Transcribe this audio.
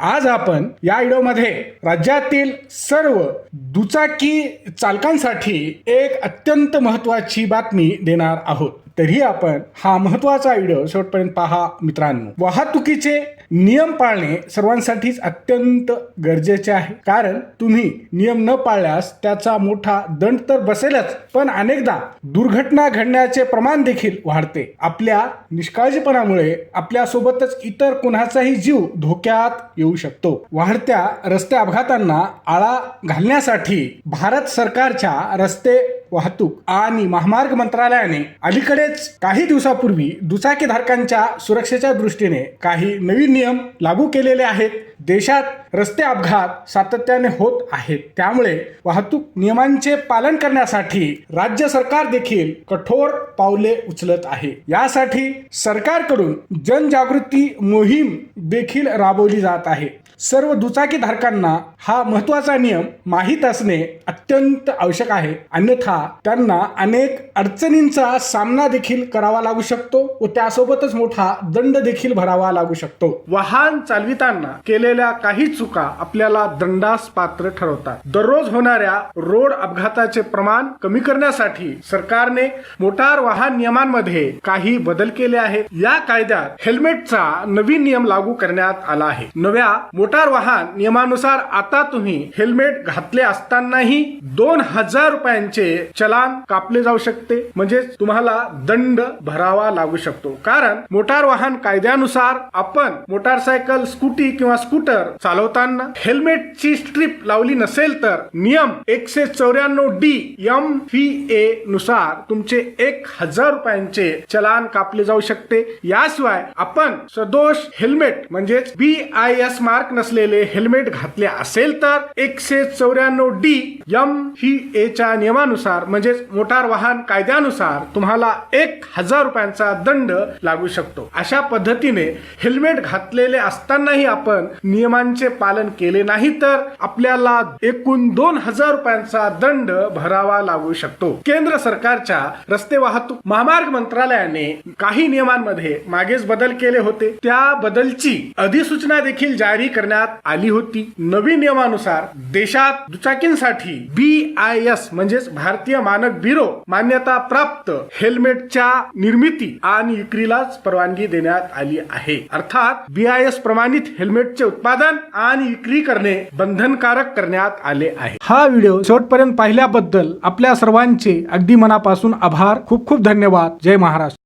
आज आपण या व्हिडिओमध्ये राज्यातील सर्व दुचाकी चालकांसाठी एक अत्यंत महत्वाची बातमी देणार आहोत. तरी आपण हा महत्त्वाचा व्हिडिओ शेवटपर्यंत पहा मित्रांनो. वाहतुकीचे नियम पाळणे सर्वांसाठीच अत्यंत गरजेचे आहे. कारण तुम्ही नियम न पाळल्यास त्याचा मोठा दंड तर बसेलच पण अनेकदा दुर्घटना घडण्याचे प्रमाण देखील वाढते. आपल्या निष्काळजीपणामुळे आपल्यासोबतच इतर कुणाचाही जीव धोक्यात येऊ शकतो. वाढत्या रस्ते अपघातांना आळा घालण्यासाठी भारत सरकारच्या रस्ते वाहतूक आणि महामार्ग मंत्रालयाने अलीकडेच काही दिवसापूर्वी दुचाकीधारकांच्या सुरक्षेच्या दृष्टीने काही नवीन नियम लागू केलेले आहेत. देशात रस्ते अपघात सातत्याने होत आहेत. त्यामुळे वाहतूक नियमांचे पालन करण्यासाठी राज्य सरकार देखील कठोर पावले उचलत आहे. यासाठी सरकारकडून जनजागृती मोहीम देखील राबवली जात आहे. सर्व दुचाकीधारकांना हा महत्त्वाचा नियम माहीत असणे अत्यंत आवश्यक आहे. अन्यथा त्यांना अनेक अडचणींचा सामना देखील करावा लागू शकतो व त्यासोबतच मोठा दंड देखील भरावा लागू शकतो. वाहन चालविताना केलेल्या काही चुका आपल्याला दंडास पात्र ठरवतात. दररोज होणाऱ्या रोड अपघाताचे प्रमाण कमी करण्यासाठी सरकारने मोटार वाहन नियमांमध्ये काही बदल केले आहेत. या कायद्यात हेल्मेटचा नवीन नियम लागू करण्यात आला आहे. नव्या मोटार वाहन नियमानुसार आता तुम्ही हेल्मेट घातले असतानाही दोन हजार रुपयांचे चलान कापले जाऊ शकते. म्हणजे तुम्हाला दंड भरावा लागू शकतो. कारण मोटार वाहन कायद्यानुसार आपण मोटारसायकल स्कूटी किंवा स्कूटर चालवताना हेल्मेटची स्ट्रीप लावली नसेल तर नियम एकशे चौऱ्याण्णव डी एम व्ही ए नुसार तुमचे एक हजार रुपयांचे चलान कापले जाऊ शकते. याशिवाय आपण सदोष हेल्मेट म्हणजेच बी आय एस मार्क नसलेले हेल्मेट घातले असेल तर एकशे चौऱ्याण्णव डी एम व्ही ए च्या नियमानुसार म्हणजेच मोटार वाहन कायद्यानुसार तुम्हाला एक हजार रुपयांचा दंड लागू शकतो. अशा पद्धतीने हेल्मेट घातलेले असतानाही आपण नियमांचे पालन केले नाही तर आपल्याला एकूण दोन हजार रुपयांचा दंड भरावा लागू शकतो. केंद्र सरकारच्या रस्ते वाहतूक महामार्ग मंत्रालयाने काही नियमांमध्ये मागेच बदल केले होते. त्या बदलची अधिसूचना देखील जारी करण्यात आली होती. नवीन नियमानुसार देशात दुचाकींसाठी बी आय एस म्हणजेच भारतीय मानक ब्युरो मान्यता प्राप्त हेल्मेटच्या निर्मिती आणि विक्रीलाच परवानगी देण्यात आली आहे. अर्थात बी आय एस प्रमाणित हेल्मेटचे उत्पादन आणि विक्री करणे बंधनकारक करण्यात आले आहे. हा व्हिडिओ शेवटपर्यंत पाहिल्याबद्दल आपल्या सर्वांचे अगदी मनापासून आभार. खूप खूप धन्यवाद. जय महाराष्ट्र.